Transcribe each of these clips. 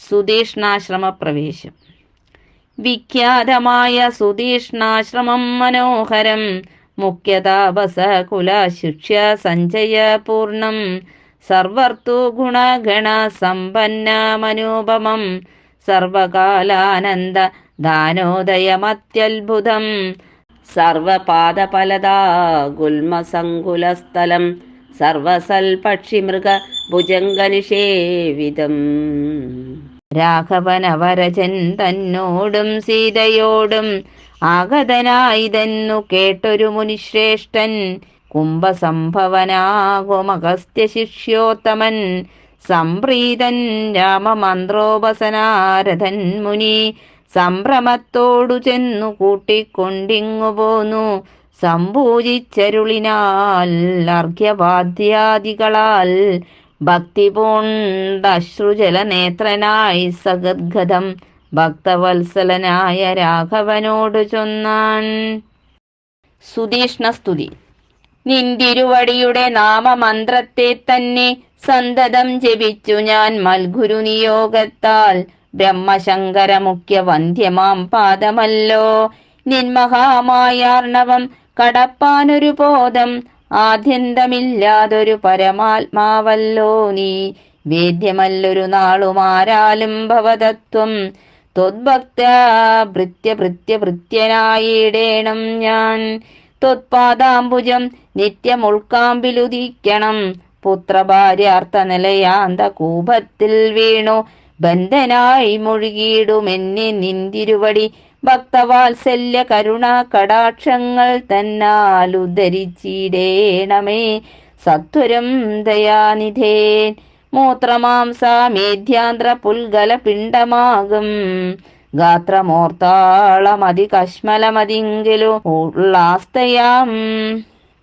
സുതീഷ്ണാശ്രമ പ്രവേശം വിഖ്യാതമായ സുതീഷ്ണാശ്രമം മനോഹരം. മുഖ്യതാപസ കുല ശിക്ഷ സഞ്ചയ പൂർണം സർവർത്തു ഗുണഗണ സമ്പന്നമനൂപമം സർവകാലാനന്ദ ദാനോദയമത്യത്ഭുതം. സർവപാദഫലദാ ഗുൽമസങ്കുലസ്ഥലം സർവസൽപക്ഷിമൃഗ ഭുജംഗനിഷേവിതം രാഘവനവരജൻ തന്നോടും സീതയോടും ആഗതനായിതെന്നു കേട്ടൊരു മുനിശ്രേഷ്ഠൻ കുംഭസംഭവനാകുമഗസ്ത്യ ശിഷ്യോത്തമൻ സംപ്രീതൻ രാമമന്ത്രോപസനാരഥൻ മുനി സംഭ്രമത്തോടു ചെന്നു കൂട്ടിക്കൊണ്ടിങ്ങു പോന്നു സംപൂജിച്ചരുളിനാൽ അർഘ്യവാദ്യാദികളാൽ ഭക്തി പൂണ്ടശ്രുജല നേത്രനായി സഗദ്ഗതം ഭക്തവത്സലനായ രാഘവനോട് ചൊന്നാൻ. സുതീഷ്ണസ്തുതി നിന്തിരുവടിയുടെ നാമമന്ത്രത്തെ തന്നെ സന്തതം ജപിച്ചു ഞാൻ മൽഗുരു നിയോഗത്താൽ ബ്രഹ്മശങ്കര മുഖ്യ വന്ധ്യമാം പാദമല്ലോ. നിന്മഹാമായാർണവം കടപ്പാനൊരു ബോധം ആദ്യന്തമില്ലാതൊരു പരമാത്മാവല്ലോ നീ. വേദ്യമല്ലൊരു നാളുമാരാലും ഭവതത്വം. ത്വദ്ഭക്ത ഭൃത്യ ഭൃത്യ ഭൃത്യനായിടേണം ഞാൻ. ത്വത്പാദാംബുജം നിത്യമുൾക്കാമ്പിലുദിക്കണം. പുത്രഭാര്യാർത്ഥ നിലയാന്ത കൂപത്തിൽ വീണു. ബന്ധനായി മുഴുകിയിടുമെന്നെ നിന്തിരുവടി. ഭക്തവാത്സല്യ കരുണ കടാക്ഷങ്ങൾ തന്നാൽ ഉദ്ധരിച്ചിടേണമേ സത്വരം ദയാനിധേൻ മൂത്രമാംസാമേധ്യാന്ത്ര പുൽഗല പിണ്ടമാകും ഗാത്രമോർത്താളമതി കശ്മലമതിങ്കിലു ഉള്ളാസ്തയാം.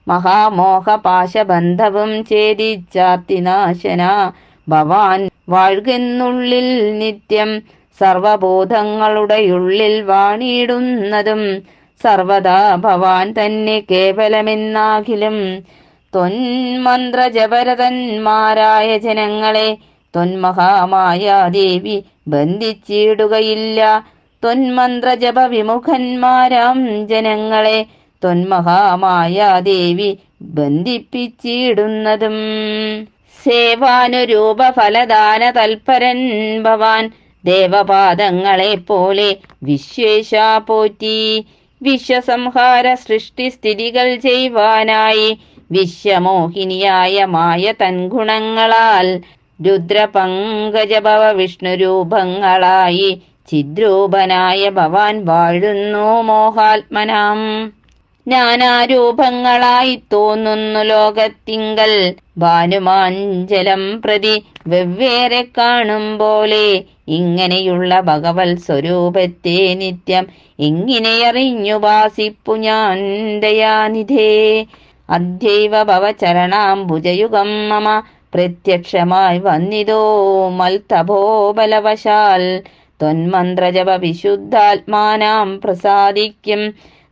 മഹാമോഹപാശബന്ധവും ഛേദിച്ചാർത്തിനാശന. ഭവാൻ വാഴുകെന്നുള്ളിൽ നിത്യം സർവബോധങ്ങളുടെ ഉള്ളിൽ വാണിയിടുന്നതും സർവദാ ഭവാൻ തന്നെ കേവലമെന്നാകിലും. തൊന്മന്ത്രജപരതന്മാരായ ജനങ്ങളെ തൊന്മഹാമായ ദേവി ബന്ധിച്ചിടുകയില്ല. തൊന്മന്ത്രജപ വിമുഖന്മാരാം ജനങ്ങളെ തൊന്മഹാമായ ദേവി ബന്ധിപ്പിച്ചിടുന്നതും. സേവാനുരൂപ ഫലദാന തൽപരൻ ഭവാൻ ദേവപാദങ്ങളെ പോലെ വിശ്വേശ പോറ്റി. വിശ്വസംഹാര സൃഷ്ടിസ്ഥിതികൾ ചെയ്യുവാനായി വിശ്വമോഹിനിയായ മായ തൻഗുണങ്ങളാൽ രുദ്രപങ്കജഭവ വിഷ്ണുരൂപങ്ങളായി ചിദ്രൂപനായ ഭവാൻ വാഴുന്നു മോഹാത്മനാം. നാനാരൂപങ്ങളായി തോന്നുന്നു ലോകത്തിങ്കൽ. ഭാനുമാഞ്ചലം പ്രതി വെവ്വേറെ കാണും പോലെ ഇങ്ങനെയുള്ള ഭഗവത് സ്വരൂപത്തെ നിത്യം എങ്ങനെയറിഞ്ഞു വാസിപ്പു ഞാൻ ദയാനിധേ. അദ്യൈവ ഭവചരണാംബുജയുഗം മമ പ്രത്യക്ഷമായി വന്നിതോ മൽത്തഭോബലവശാൽ ത്വന്മന്ത്രജപ വിശുദ്ധാത്മാനാം പ്രസാദിക്കും.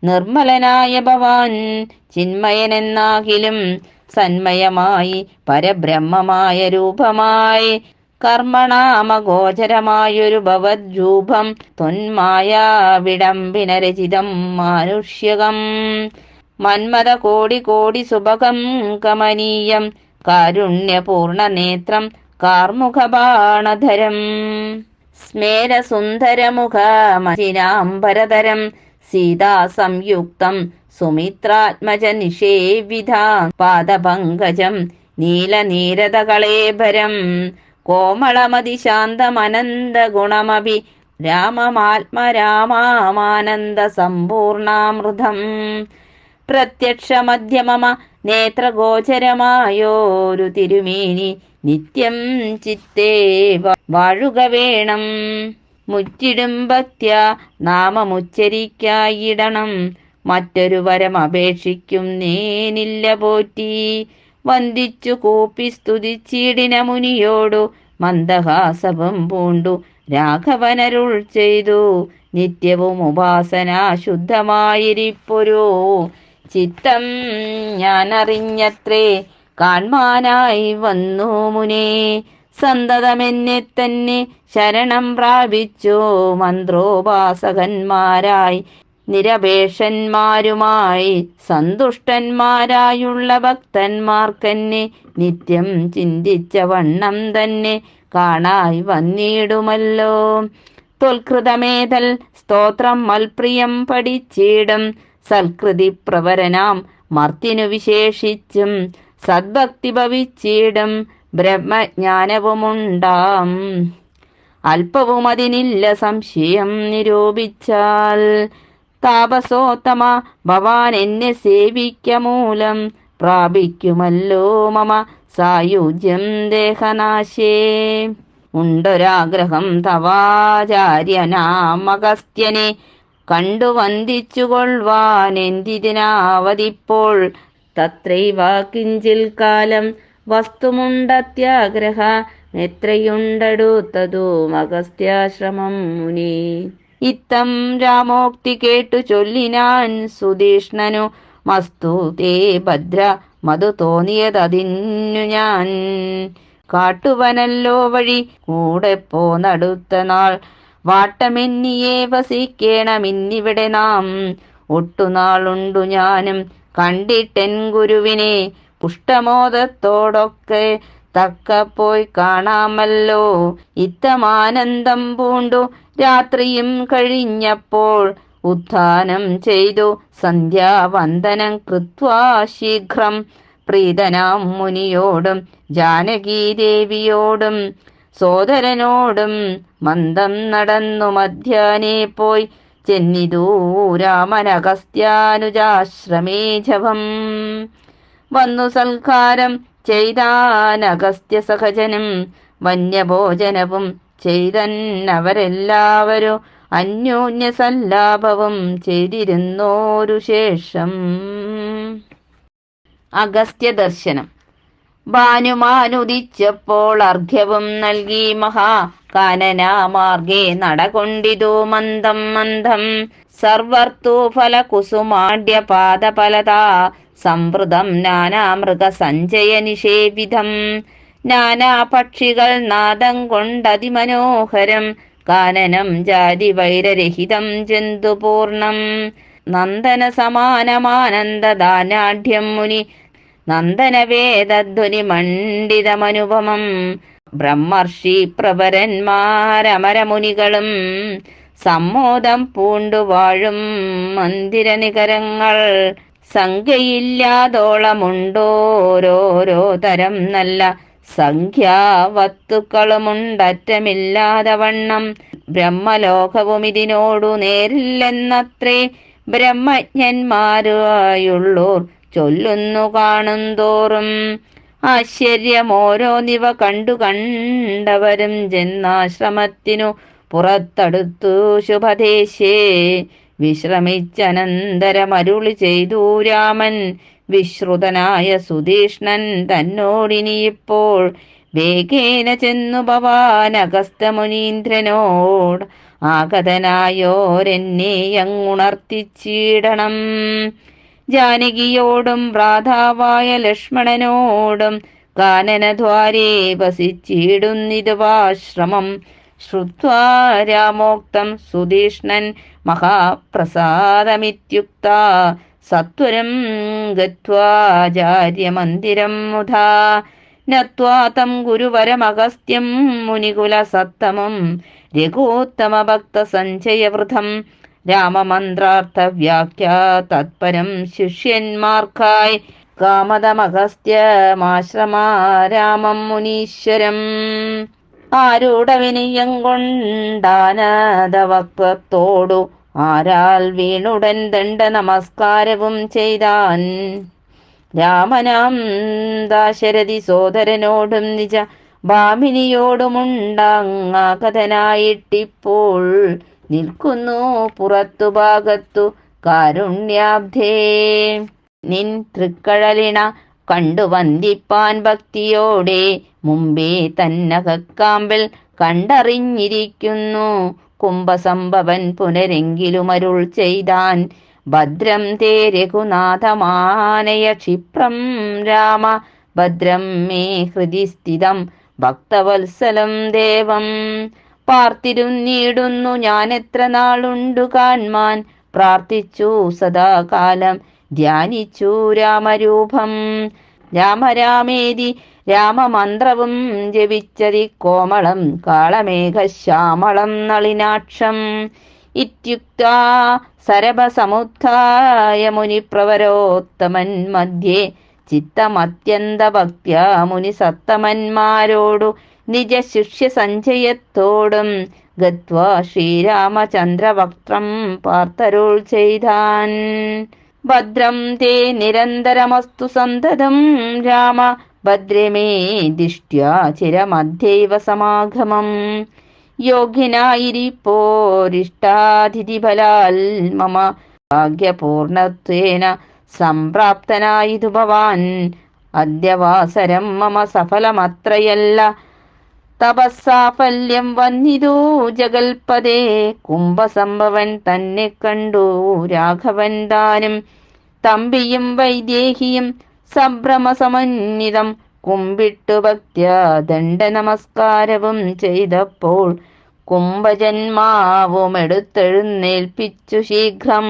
നിർമ്മലനായ ഭവാൻ ചിന്മയനെന്നാകിലും സന്മയമായി പരബ്രഹ്മമായ രൂപമായി കർമ്മണാമഗോചരമായൊരു ഭവദ്രൂപം ത്വന്മായ വിടംബിനരചിതം മാനുഷ്യകം. മന്മത കോടി കോടി സുഭകം കമനീയം കാരുണ്യപൂർണ നേത്രം കാർമുഖബാണധരം സ്മേരസുന്ദരമുഖമചിനാംബരതരം സീതാ സംയുക്തം സുമിത്രാത്മജ നിഷേവിധ പാദപങ്കജം നീലനീരതകളേഭരം സമ്പൂർണാമൃതം പ്രത്യക്ഷമധ്യമമ നേത്രഗോചരമായോരു തിരുമേനി നിത്യം ചിത്തേ വാഴുക വേണം. മുറ്റിടും ഭക്ത്യ നാമമുച്ചരിക്കായിടണം. മറ്റൊരു വരം അപേക്ഷിക്കും നേനില്ല പോറ്റി. വന്ദിച്ചു കൂപ്പി സ്തുതിച്ചിടിന മുനിയോടു മന്ദഹാസവും പൂണ്ടു. രാഘവനരുൾ ചെയ്തു. നിത്യവും ഉപാസന ശുദ്ധമായിരിപ്പൊരു. ചിത്തം ഞാൻ അറിഞ്ഞത്രേ കാൺമാനായി വന്നു മുനേ. സന്തതമെന്നെ തന്നെ ശരണം പ്രാപിച്ചു മന്ത്രോപാസകന്മാരായി. നിരപേക്ഷന്മാരുമായി സന്തുഷ്ടന്മാരായുള്ള ഭക്തന്മാർക്കെന്നെ നിത്യം ചിന്തിച്ച വണ്ണം തന്നെ കാണായി വന്നിടുമല്ലോ. തൊൽകൃതമേതൽ സ്തോത്രം മൽപ്രിയം പഠിച്ചിടും. സൽകൃതി പ്രവരനാം മർത്തിനു വിശേഷിച്ചും സദ്ഭക്തി ഭവിച്ചിടും. ബ്രഹ്മജ്ഞാനവുമുണ്ടാം. അല്പവും അതിനില്ല സംശയം നിരൂപിച്ചാൽ താപസോത്തമ ഭവാൻ എന്നെ സേവിക്ക മൂലം പ്രാപിക്കുമല്ലോ മമ സായുജ്യം ദേഹനാശേ. ഉണ്ടൊരാഗ്രഹം തവാചാര്യനാമഗസ്ത്യനെ കണ്ടു വന്ദിച്ചുകൊള്ളുവാൻ എന്തിനാവതിപ്പോൾ തത്രൈവാ കിഞ്ചിൽ കാലം വസ്തുമുണ്ടത്യാഗ്രഹ നിത്രയുണ്ടടുത്തതു മകസ്ത്യാശ്രമം മുനി. ഇത്തം രാമോക്തി കേട്ടു ചൊല്ലിനാൻ സുധീഷ്ണനു മസ്തു തേ ഭദ്ര മധു തോന്നിയതതിന്നു ഞാൻ. കാട്ടുവനല്ലോ വഴി കൂടെ പോന്നടുത്ത നാൾ. വാട്ടമെന്നിയെ വസിക്കേണമിന്നിവിടെ നാം. ഒട്ടുനാളുണ്ടു ഞാനും കണ്ടിട്ടെൻ ഗുരുവിനെ പുഷ്ടമോദത്തോടൊക്കെ തക്ക പോയി കാണാമല്ലോ. ഇത്തമാനന്ദം പൂണ്ടു. രാത്രിയും കഴിഞ്ഞപ്പോൾ ഉത്ഥാനം ചെയ്തു. സന്ധ്യാവന്ദനം കൃത്വാ ശീഘ്രം. പ്രീതനാം മുനിയോടും ജാനകീദേവിയോടും സോദരനോടും മന്ദം നടന്നു മധ്യാനെ പോയി. ചെന്നിതൂ രാമനഗസ്ത്യാനുജാശ്രമേ ജപം. വന്നു സൽക്കാരം ചെയ്താനഗസ്ത്യ സഹജനും വന്യഭോജനവും ചെയ്തന്നവരെല്ലാവരും അന്യോന്യ സല്ലാഭവും ചെയ്തിരുന്നോരു ശേഷം. അഗസ്ത്യ ദർശനം. ഭാനുമാനുദിച്ചപ്പോൾ അർഘ്യവും നൽകി മഹാ കാനനാമാർഗേ നടകൊണ്ടിതു മന്ദം മന്ദം. സർവർത്തൂ ഫലകുസുമാഢ്യ പാദഫലതാ സംവൃതം നാനാമൃഗ സഞ്ജയ നിഷേവിധം നാനാപക്ഷികൾ നാദം കൊണ്ടതിമനോഹരം. കാനനം ജാതി വൈരരഹിതം ജന്തുപൂർണം. നന്ദന സമാനമാനന്ദദാനാഢ്യം മുനി. നന്ദന നന്ദനവേദധ്വനി മണ്ഡിതമനുപമം ബ്രഹ്മർഷി പ്രവരന്മാരമരമുനികളും. സമ്മോദം പൂണ്ടുവാഴും മന്ദിരനികരങ്ങൾ. സംഖ്യയില്ലാതോളമുണ്ടോരോരോ തരം നല്ല സംഖ്യാവത്തുക്കളുമുണ്ടറ്റമില്ലാതെ വണ്ണം ബ്രഹ്മലോകവും ഇതിനോടു നേരില്ലെന്നത്രേ ബ്രഹ്മജ്ഞന്മാരായുള്ളൂർ ചൊല്ലുന്നു കാണും തോറും ആശ്ചര്യമോരോ നിവ കണ്ടു കണ്ടവരും ജന്മാശ്രമത്തിനു പുറത്തടുത്തു ശുഭദേശേ. വിശ്രമിച്ചനന്തരമരുളി ചെയ്തു രാമൻ. വിശ്രുതനായ സുധീഷ്ണൻ തന്നോടിനിയിപ്പോൾ വേഗേന ചെന്നു ഭവാൻ അഗസ്തമുനീന്ദ്രനോട്. ആഗതനായോരെന്നെ അങ്ങുണർത്തിച്ചിടണം. ജാനകിയോടും ഭ്രാതാവായ ലക്ഷ്മണനോടും കാനനദ്വാരേ വസിച്ചിടുന്നിതുവാശ്രമം. ശ്രുത്വാ രാമോക്തം സുധീഷ്ണൻ മഹാപ്രസാദമിത്യുക്ത. സത്വരം ഗത്വാചാര്യമന്ദിരം മുധാ. നത്വാ തം ഗുരുവരമഗസ്ത്യം മുനികുലസത്തമം. രാമമന്ത്രാർത്ഥ രാമമന്ത്രാർത്ഥവ്യാഖ്യ തത്പരം ശിഷ്യന്മാർക്കായി കാമതമഗസ്ത്യമാശ്രമാരാമം മുനീശ്വരം. ആരൂഢവിനിയം കൊണ്ടാനദവക്വത്തോടു ആരാൽ വീണുടൻ ദണ്ഡ നമസ്കാരവും ചെയ്താൻ. രാമനാം ദാശരഥി സോദരനോടും നിജ ഭാമിനിയോടുമുണ്ടാങ്ങാകഥനായിട്ടിപ്പോൾ നിൽക്കുന്നു പുറത്തു ഭാഗത്തു കാരുണ്യാബ്ധേ. നിൻ തൃക്കഴലിണ കണ്ടു വന്ദിപ്പാൻ ഭക്തിയോടെ മുമ്പേ തന്നകക്കാമ്പിൽ കണ്ടറിഞ്ഞിരിക്കുന്നു. കുംഭസംഭവൻ പുനരെങ്കിലും അരുൾ ചെയ്താൻ ഭദ്രം തേ രഘുനാഥമാനയ ക്ഷിപ്രം രാമ. ഭദ്രം മേ ഹൃദി സ്ഥിതം ഭക്തവത്സലം ദേവം. പാർത്തിരുന്നിടുന്നു ഞാൻ എത്ര നാളുണ്ടു കാൺമാൻ പ്രാർത്ഥിച്ചു സദാകാലം ധ്യാനിച്ചു രാമരൂപം. രാമരാമേതി രാമമന്ത്രവും ജപിച്ചതി കോമളം കാളമേഘശ്യാമളം നളിനാക്ഷം. ഇത്യുക്ത സരഭസമുദ്ധായ മുനിപ്രവരോത്തമൻ മധ്യേ ചിത്തമത്യന്തഭക്ത്യ മുനിസത്തമന്മാരോടു നിജ ശിഷ്യ സഞ്ജയത്തോടും ഗത്വാ ശ്രീരാമചന്ദ്രവക്ത്രം പാർത്തരുൾ ചെയ്താൻ. ഭദ്രം തേ നിരന്തരമസ്തു സന്തതം. രാമ ഭദ്രമേ ദിഷ്ട്യാ ചിരമധ്യൈവ സമാഗമം. യോഗ്യനായിരിപ്പോരിഷ്ടാതിഥിഫലാൽ മമ ഭാഗ്യപൂർണത്വേന സംപ്രാപ്തനായിതു ഭവാൻ. അദ്യവാസരം മമ സഫലമത്രയല്ല. തപസ്സാഫല്യം വന്നിതു ജഗൽപദേ കുംഭസംഭവൻ തന്നെ കണ്ടു രാഘവൻ താനും. തമ്പിയും വൈദേഹിയും സംഭ്രമസമന്വിതം കുമ്പിട്ടു ഭക്ത്യ ദണ്ഡ നമസ്കാരവും ചെയ്തപ്പോൾ കുംഭജന്മാവും എടുത്തെഴുന്നേൽപ്പിച്ചു ശീഘ്രം.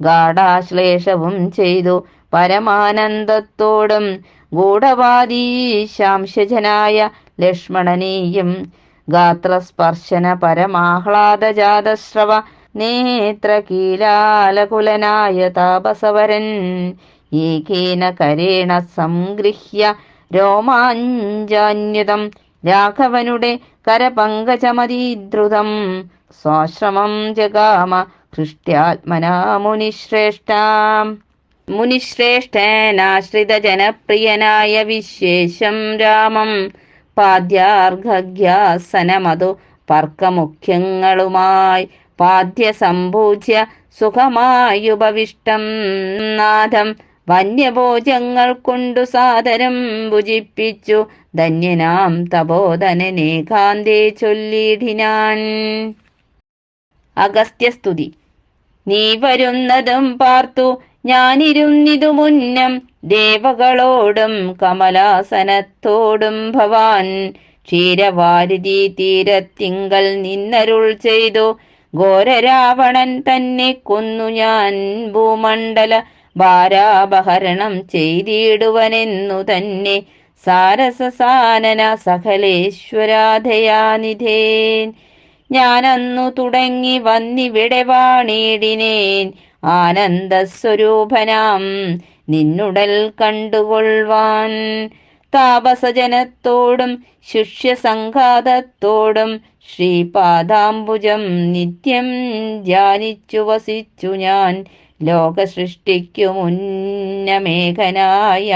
ഗാഠാശ്ലേഷവും ചെയ്തു പരമാനന്ദത്തോടും ഗൂഢവാദീശാംശജനായ ലക്ഷ്മണനീയും ഗാത്രസ്പർശന പരമാഹ്ലാദജാതശ്രവ നേത്രകീലാലകുലനായ താപസവരൻ ഏകേന കരേണ സംഗൃഹ്യ രോമാഞ്ചാന്യതം രാഘവനുടെ കരപങ്കജമതീദ്രുതം സ്വാശ്രമം ജഗാമ ഹൃഷ്ട്യാത്മനാ മുനിശ്രേഷ്ഠാം മുനിശ്രേഷ്ഠനാശ്രിതജനപ്രിയനായ വിശേഷം രാമം പാദ്യാർഘ്യാസനമതു പർക്കമുഖ്യങ്ങളുമായി പാദ്യസംഭൂജ്യ സുഖമായുപവിഷ്ടം. നാഥം വന്യഭോജങ്ങൾ കൊണ്ടു സാദരം ഭുജിപ്പിച്ചു. ധന്യനാം തപോധനനേകാന്തേ ചൊല്ലിടിനാൻ. അഗസ്ത്യസ്തുതി. നീ വരുന്നതും പാർത്തു ഞാനിരുന്നിതു മുന്നം ദേവകളോടും കമലാസനത്തോടും ഭവാൻ ക്ഷീരവാരിധി തീരത്തിങ്കൽ നിന്നരുൾ ചെയ്തു. ഘോരരാവണൻ തന്നെ കൊന്നു ഞാൻ ഭൂമണ്ഡല ഭാരാപഹരണം ചെയ്തിടുവനെന്നു തന്നെ. സാരസസാനന സകലേശ്വരാധയാനിധേൻ. ഞാനന്നു തുടങ്ങി വന്നിവിടെ വാണിടിനേൻ. ആനന്ദസ്വരൂപനാം നിന്നുടൽ കണ്ടുകൊള്ളുവാൻ താപസജനത്തോടും ശിഷ്യസംഘാതത്തോടും ശ്രീപാദാംബുജം നിത്യം ധ്യാനിച്ചു വസിച്ചു ഞാൻ. ലോകസൃഷ്ടിക്കു മുന്നമേഘനായി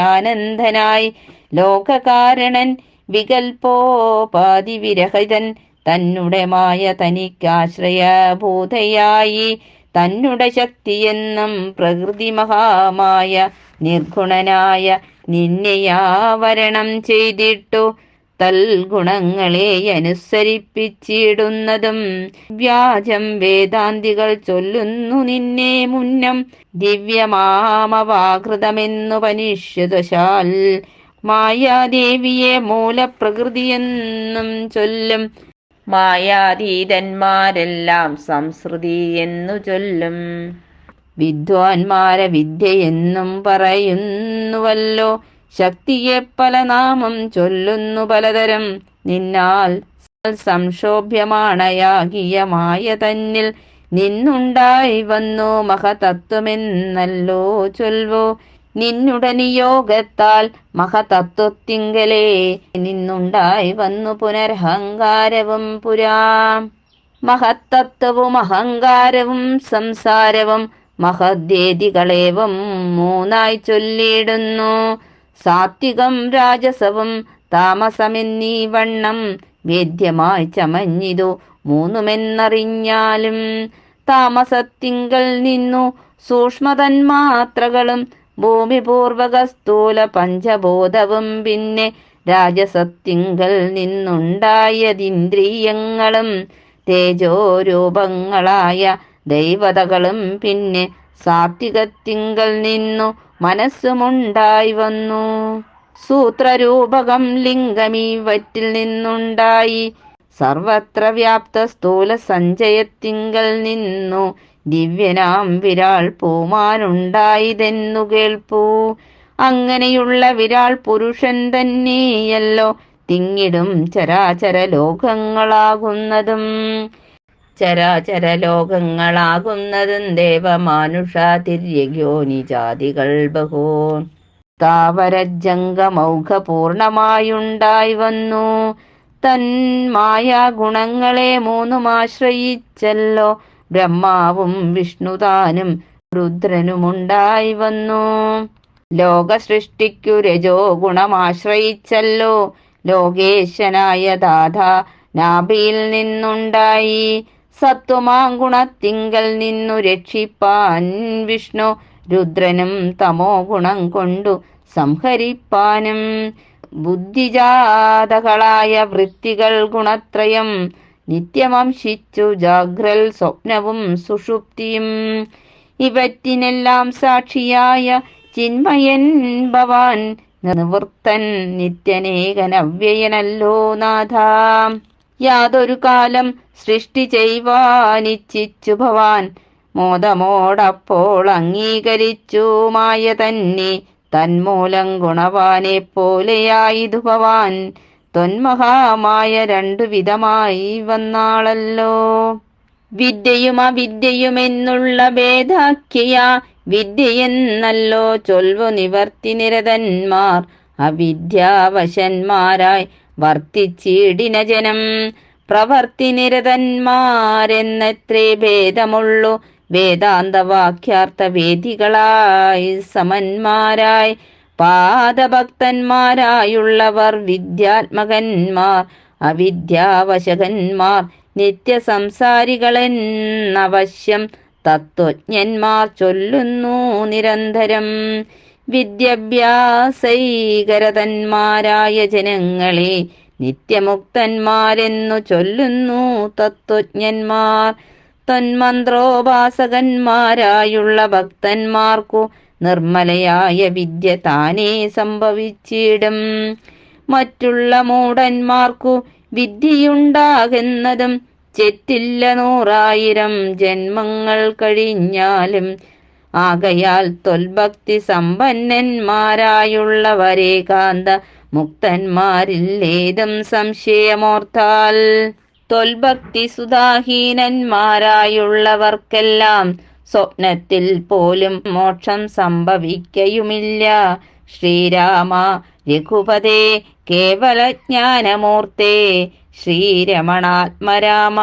ആനന്ദനായി ലോകകാരണൻ വികൽപ്പോപാതിവിരഹിതൻ തന്നുടമായ തനിക്കാശ്രയഭൂതയായി തന്നുടെ ശക്തിയെന്നും പ്രകൃതി മഹാമായ നിർഗുണനായ നിന്നെയാവരണം ചെയ്തിട്ടു തൽഗുണങ്ങളെ അനുസരിപ്പിച്ചിടുന്നതും വ്യാജം വേദാന്തികൾ ചൊല്ലുന്നു നിന്നെ മുന്നം ദിവ്യമാമവാകൃതമെന്നു പനിഷ്യതശാൽ മായാദേവിയെ മൂലപ്രകൃതിയെന്നും ചൊല്ലും മായാതീതന്മാരെല്ലാം സംസ്കൃതി എന്നു ചൊല്ലും. വിദ്വാൻമാരെ വിദ്യയെന്നും പറയുന്നുവല്ലോ. ശക്തിയെ പല നാമം ചൊല്ലുന്നു പലതരം. നിന്നാൽ സംക്ഷോഭ്യമാണയാകിയ മായ തന്നിൽ നിന്നുണ്ടായി വന്നു മഹതത്വമെന്നല്ലോ ചൊൽവോ. നിന്നുട നിയോഗത്താൽ മഹതത്വത്തിങ്കലേ നിന്നുണ്ടായി വന്നു പുനരഹങ്കാരവും പുരാ. മഹത്തത്വവും അഹങ്കാരവും സംസാരവും മഹദ്വേദികളേവം മൂന്നായി ചൊല്ലിയിടുന്നു. സാത്വികം രാജസവും താമസമെന്നീ വണ്ണം വേദ്യമായി ചമഞ്ഞിതു മൂന്നുമെന്നറിഞ്ഞാലും താമസത്തിങ്കൽ നിന്നു സൂക്ഷ്മതന്മാത്രകളും ഭൂമിപൂർവക സ്ഥൂല പഞ്ചബോധവും പിന്നെ രാജസത്യങ്ങൾ നിന്നുണ്ടായതിന്ദ്രിയങ്ങളും തേജോരൂപങ്ങളായ ദൈവതകളും പിന്നെ സാത്വികത്തിങ്കൽ നിന്നു മനസ്സുമുണ്ടായി വന്നു. സൂത്രരൂപകം ലിംഗമീ വറ്റിൽ നിന്നുണ്ടായി. സർവത്ര വ്യാപ്ത സ്ഥൂല സഞ്ചയത്തിങ്കൽ നിന്നു ദിവ്യനാം വിരാൾ പൂമാനുണ്ടായതെന്നു കേൾപ്പൂ അങ്ങനെയുള്ള വിരാൾ പുരുഷൻ തന്നെയല്ലോ തിങ്ങിടും ചരാചര ലോകങ്ങളാകുന്നതും. ചരാചര ലോകങ്ങളാകുന്നതും ദേവമാനുഷാതിര്യയോനി ജാതികൾ ബഹോ. താവരജംഗമൗഘ പൂർണമായുണ്ടായി വന്നു. തന്മായ ഗുണങ്ങളെ ഗുണങ്ങളെ മൂന്നുമാശ്രയിച്ചല്ലോ ബ്രഹ്മാവും വിഷ്ണുതാനും രുദ്രനുമുണ്ടായി വന്നു. ലോക സൃഷ്ടിക്കു രജോ ഗുണമാശ്രയിച്ചല്ലോ. ലോകേശനായ ദാഥ നാഭിയിൽ നിന്നുണ്ടായി. സത്വമാങ്കുണത്തിങ്കൽ നിന്നു രക്ഷിപ്പാൻ വിഷ്ണു രുദ്രനും തമോ ഗുണം കൊണ്ടു സംഹരിപ്പാനും. ബുദ്ധിജാതകളായ വൃത്തികൾ ഗുണത്രയം നിത്യമംശിച്ചു ജാഗ്രൽ സ്വപ്നവും സുഷുപ്തിയും. ഇവറ്റിനെല്ലാം സാക്ഷിയായ ചിന്മയൻ ഭവാൻ നിവൃത്തൻ നിത്യനേകനവ്യയനല്ലോ നാഥ. യാതൊരു കാലം സൃഷ്ടി ചെയ്യുവാനിച്ഛിച്ചു ഭവാൻ മോദമോടപ്പോൾ അംഗീകരിച്ചു മായ തന്നെ തന്മൂലം ഗുണവാനെ പോലെയായിതു ഭവാൻ. തൊന്മഹാമായ രണ്ടു വിധമായി വന്നാളല്ലോ. വിദ്യയും അവിദ്യയുമെന്നുള്ള ഭേദാഖ്യ വിദ്യയെന്നല്ലോ ചൊൽവു നിവർത്തി നിരതന്മാർ. അവിദ്യാവശന്മാരായി വർത്തിച്ചിടിന ജനം. പ്രവർത്തി നിരതന്മാരെന്നത്രേ ഭേദമുള്ളു. വേദാന്തവാക്യാർത്ഥ വേദികളായി സമന്മാരായി പാദഭക്തന്മാരായുള്ളവർ വിദ്യാത്മകന്മാർ അവിദ്യാവശകന്മാർ നിത്യസംസാരികളെന്നവശ്യം തത്വജ്ഞന്മാർ ചൊല്ലുന്നു നിരന്തരം. വിദ്യാഭ്യാസൈകരതന്മാരായ ജനങ്ങളെ നിത്യമുക്തന്മാരെന്നു ചൊല്ലുന്നു തത്വജ്ഞന്മാർ. തന്മന്ത്രോപാസകന്മാരായുള്ള ഭക്തന്മാർക്കു നിർമ്മലയായ വിദ്യ താനേ സംഭവിച്ചിടും. മറ്റുള്ള മൂടന്മാർക്കു വിദ്യയുണ്ടാകുന്നതും ചെറ്റില്ല നൂറായിരം ജന്മങ്ങൾ കഴിഞ്ഞാലും ആകയാൽ തൊൽഭക്തി സമ്പന്നന്മാരായുള്ളവരെ കാന്ത മുക്തന്മാരില്ലേതും സംശയമോർത്താൽ. തൊൽഭക്തി സുധാഹീനന്മാരായുള്ളവർക്കെല്ലാം സ്വപ്നത്തിൽ പോലും മോക്ഷം സംഭവിക്കയുമില്ല. ശ്രീരാമ രഘുപതേ കേവലജ്ഞാനമൂർത്തേ ശ്രീരമണാത്മരാമ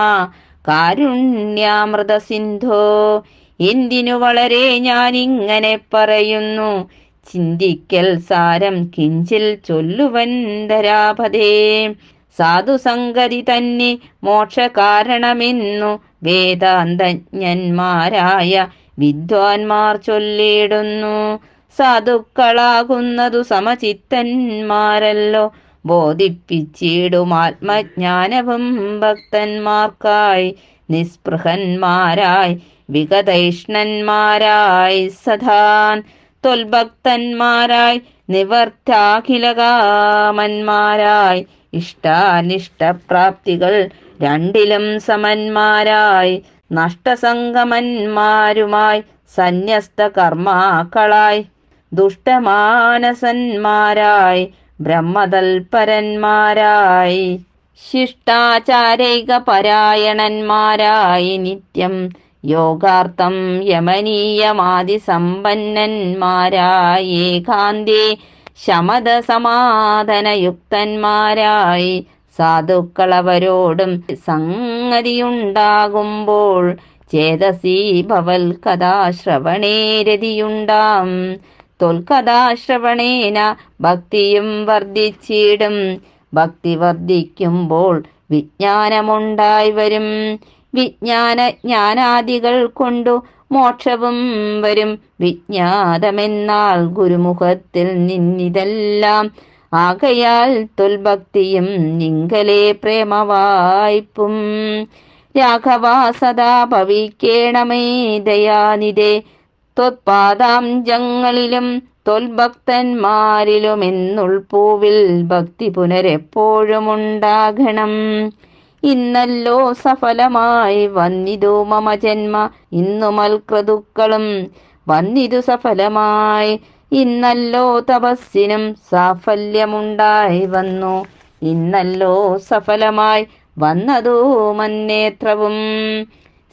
കാരുണ്യാമൃത സിന്ധോ എന്തിനു വളരെ ഞാനിങ്ങനെ പറയുന്നു? ചിന്തിക്കൽ സാരം കിഞ്ചിൽ ചൊല്ലുവൻ ധരാപതേ. സാധുസംഗതി തന്നെ മോക്ഷകാരണമെന്നു വേദാന്തജ്ഞന്മാരായ വിദ്വാൻമാർ ചൊല്ലിടുന്നു. സാധുക്കളാകുന്നതു സമചിത്തന്മാരല്ലോ. ബോധിപ്പിച്ചിടും ആത്മജ്ഞാനവും ഭക്തന്മാർക്കായി നിസ്പൃഹന്മാരായി വിഗതൈഷ്ണന്മാരായി സദാൻ. തൊൽഭക്തന്മാരായി നിവർത്താഖിലകാമന്മാരായി ഇഷ്ടാനിഷ്ടപ്രാപ്തികൾ രണ്ടിലും സമന്മാരായി നഷ്ടസംഗമന്മാരുമായി സന്യസ്ത കർമാക്കളായി ദുഷ്ടമാനസന്മാരായി ബ്രഹ്മതൽപരന്മാരായി ശിഷ്ടാചാരൈക പരായണന്മാരായി നിത്യം യോഗാർത്ഥം യമനീയമാതി സമ്പന്നന്മാരായി ഏകാന്തി ശമത സമാധാനയുക്തന്മാരായി സാധുക്കളവരോടും സംഗതിയുണ്ടാകുമ്പോൾ ചേതസീ ഭവൽ കഥാശ്രവണേ രതിയുണ്ടാം തൊൽക്കഥാശ്രവണേന ഭക്തിയും വർദ്ധിച്ചിടും. ഭക്തി വർദ്ധിക്കുമ്പോൾ വിജ്ഞാനമുണ്ടായി വരും. വിജ്ഞാന ജ്ഞാനാദികൾ കൊണ്ടു മോക്ഷവും വരും. വിജ്ഞാതമെന്നാൽ ഗുരുമുഖത്തിൽ നിന്നിതെല്ലാം ആകയാൽ തുൽഭക്തിയും നിങ്കലെ പ്രേമവായ്പും. രാഘവ സദാ ഭവിക്കേണമേ ദയാനിതേ തൊൽഭക്തന്മാരിലും തൊൽഭക്തന്മാരിലുമെന്നുൾപൂവിൽ ഭക്തി പുനരെപ്പോഴുമുണ്ടാകണം. ഇന്നല്ലോ സഫലമായി വന്നിതു മമ ജന്മ ഇന്നു മൽക്രതുക്കളും വന്നിതു സഫലമായി ഇന്നല്ലോ തപസ്സിനും സാഫല്യമുണ്ടായി വന്നു. ഇന്നല്ലോ സഫലമായി വന്നതു മന്നേത്രവും.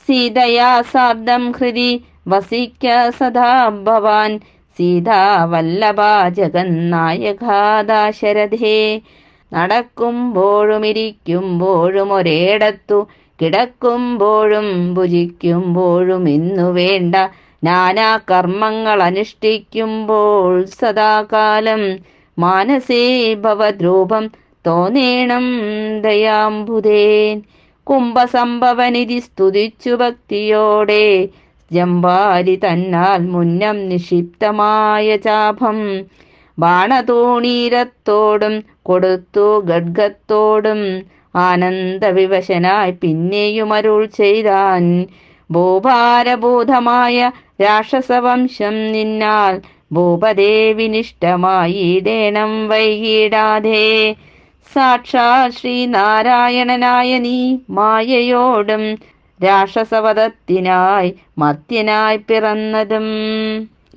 സീതയാ സാബ്ദം ഹൃദി വസിക്ക സദാ ഭവാൻ. സീതാവല്ലഭ ജഗന്നായകാദാശരഥേ. നടക്കുമ്പോഴും ഇരിക്കുമ്പോഴും ഒരേടത്തു കിടക്കുമ്പോഴും ഭുജിക്കുമ്പോഴും ഇന്നു വേണ്ട നാനാ കർമ്മങ്ങൾ അനുഷ്ഠിക്കുമ്പോൾ സദാകാലം മാനസേ ഭവദ്രൂപം തോന്നേണം ദയാംബുധേൻ. കുംഭസംഭവനിധി സ്തുതിച്ചു ഭക്തിയോടെ ജമ്പാരി തന്നാൽ മുന്നം നിക്ഷിപ്തമായ ചാപം. ബാണതോണീരത്തോടും കൊടുത്തു ഗഡ്ഗത്തോടും ആനന്ദവിവശനായി പിന്നെയും അരുൾ ചെയ്താൻ ഭൂഭാരഭൂതമായ രാക്ഷസവംശം നിന്നാൽ ഭൂപദേവിനിഷ്ടമായിടേണം വൈകിടാതെ. സാക്ഷാ ശ്രീനാരായണനായ നീ മായയോടും രാക്ഷസവധത്തിനായി മത്യനായി പിറന്നതും.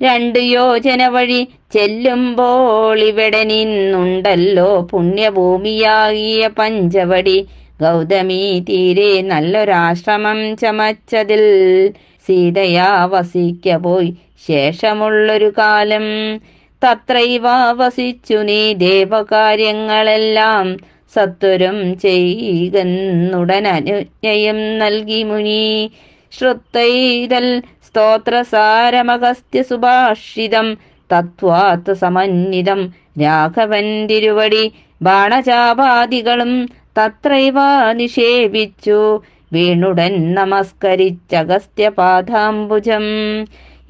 രണ്ടു യോജന വഴി ചെല്ലുമ്പോൾ ഇവിടെ നിന്നുണ്ടല്ലോ പുണ്യഭൂമിയാകിയ പഞ്ചവടി. ഗൗതമി തീരെ നല്ലൊരാശ്രമം ചമച്ചതിൽ സീതയാ വസിക്ക ശേഷമുള്ളൊരു കാലം തത്രൈവ വസിച്ചു നീ ദേവകാര്യങ്ങളെല്ലാം സത്വരം ചെയ്യുകന്നുടൻ അനുജ്ഞയം നൽകി മുനി. ശ്രുത്തൈതൽ സ്തോത്രസാരമഗസ്ത്യ സുഭാഷിതം തത്വാത്ത് സമന്വിതം രാഘവൻ തിരുവടി ബാണചാപാദികളും തത്രൈവ നിഷേപിച്ചു വീണുടൻ നമസ്കരിച്ചഗസ്ത്യപാദാംബുജം.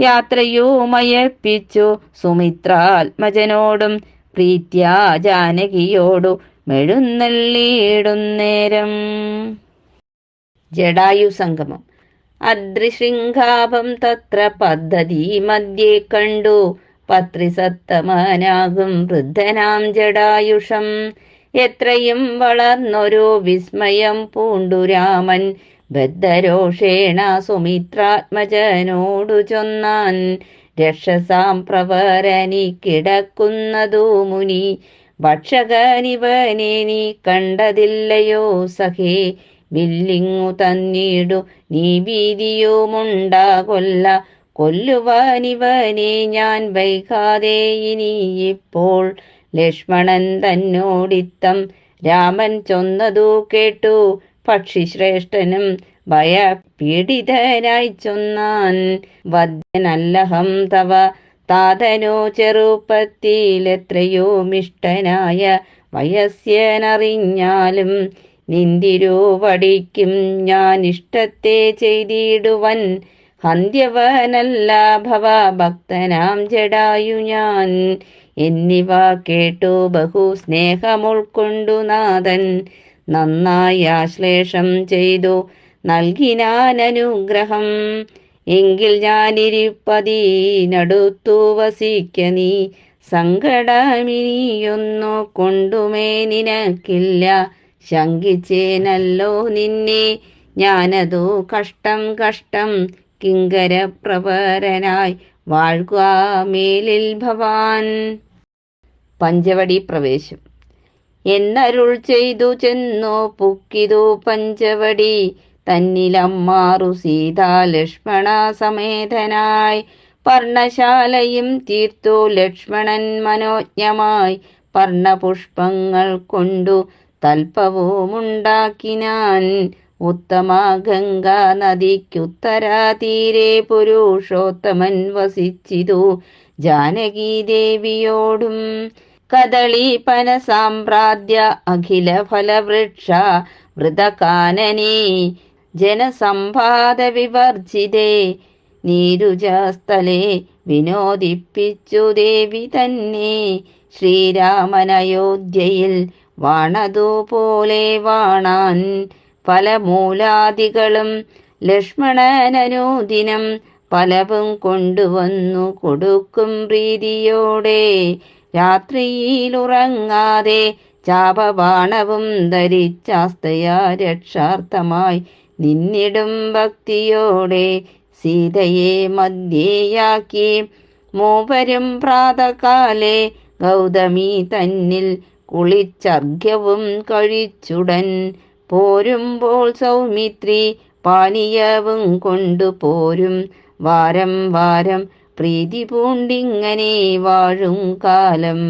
യാത്രയുമയപ്പിച്ചു സുമിത്രാത്മജനോടും പ്രീത്യാ ജാനകിയോടു മെഴുന്നള്ളിയിടുന്നേരം ജഡായു സംഗമം. അദ്രിശൃംഖാപം തത്ര പദ്ധതി മധ്യേ കണ്ടു. പത്രിസത്തമനാകും വൃദ്ധനാം ജഡായുഷം. എത്രയും വളർന്നൊരു വിസ്മയം പൂണ്ടു രാമൻ. ബദ്ധരോഷേണ സുമിത്രാത്മജനോടു ചൊന്നാൻ. രക്ഷസാം പ്രവരനി കിടക്കുന്നതു മുനി. ഭക്ഷകനിവനെ നീ കണ്ടതില്ലയോ സഖേ. വില്ലിങ്ങു തന്നിടു നീ ഭീതിയുമുണ്ടാകൊല്ല കൊല്ലുവാനിവനെ ഞാൻ വൈകാതെ ഇനി ഇപ്പോൾ ലക്ഷ്മണൻ തന്നോടിത്തം. രാമൻ ചൊന്നതു കേട്ടു. പക്ഷിശ്രേഷ്ഠനും ഭയ പീഡിതനായി ചൊന്നാൻ. വദ്യനല്ലഹം തവ. താതനോ ചെറുപ്പത്തിലെത്രയോ മിഷ്ടനായ വയസ്യനറിഞ്ഞാലും നിന്തിരുവടിക്കും ഞാൻ ഇഷ്ടത്തെ ചെയ്തിടുവൻ. ഹന്ത്യവനല്ല ഭവ. ഭക്തനാം ജഡായു ഞാൻ. എന്നിവ കേട്ടു ബഹു സ്നേഹമുൾക്കൊണ്ടു നാഥൻ നന്നായി ആശ്ലേഷം ചെയ്തു നൽകിനാൻ അനുഗ്രഹം എങ്കിൽ ഞാനിരിപ്പതിനടുത്തു വസിക്ക നീ. സങ്കടമിനിയൊന്നു കൊണ്ടുമേ നിനക്കില്ല. ശങ്കിച്ചേനല്ലോ നിന്നെ. ഞാനതു കഷ്ടം കഷ്ടം കിങ്കരപ്രവരനായി വാഴ്ക മേലിൽ ഭവാൻ. പഞ്ചവടി പ്രവേശം. എന്നരുൾ ചെയ്തു ചെന്നോ പുക്കിതു പഞ്ചവടി. തന്നിലമ്മാറു സീതാ ലക്ഷ്മണ സമേതനായി. പർണശാലയും തീർത്തു ലക്ഷ്മണൻ മനോജ്ഞമായി. പർണപുഷ്പങ്ങൾ കൊണ്ടു തൽപ്പവുമുണ്ടാക്കിനാൻ. ഉത്തമ ഗംഗാ നദിക്കുത്തരാ തീരെ പുരുഷോത്തമൻ വസിച്ചിതു ജാനകി ദേവിയോടും. കദളി പനസാമ്പ്രാദ്യ അഖില ഫലവൃക്ഷ വൃതകാനനി ജനസമ്പാദ വിവർജിതേ നീരുജസ്ഥലെ വിനോദിപ്പിച്ചു ദേവി തന്നെ. ശ്രീരാമനയോധ്യയിൽ വാണതുപോലെ വാണാൻ ഫലമൂലാദികളും ലക്ഷ്മണനനുദിനം പലവും കൊണ്ടുവന്നു കൊടുക്കും പ്രീതിയോടെ. രാത്രിയിൽ ഉറങ്ങാതെ ചാപബാണവും ധരിച്ചാസ്തയാ രക്ഷാർത്ഥമായി നിന്നിടും ഭക്തിയോടെ സീതയെ മധ്യയാക്കി. മൂവരും പ്രാതകാലെ ഗൗതമി തന്നിൽ കുളിച്ചർഘ്യവും കഴിച്ചുടൻ പോരുമ്പോൾ സൗമിത്രി പാനീയവും കൊണ്ടുപോരും വാരം വാരം പ്രീതി പൂണ്ടിങ്ങനെ വാഴും കാലം.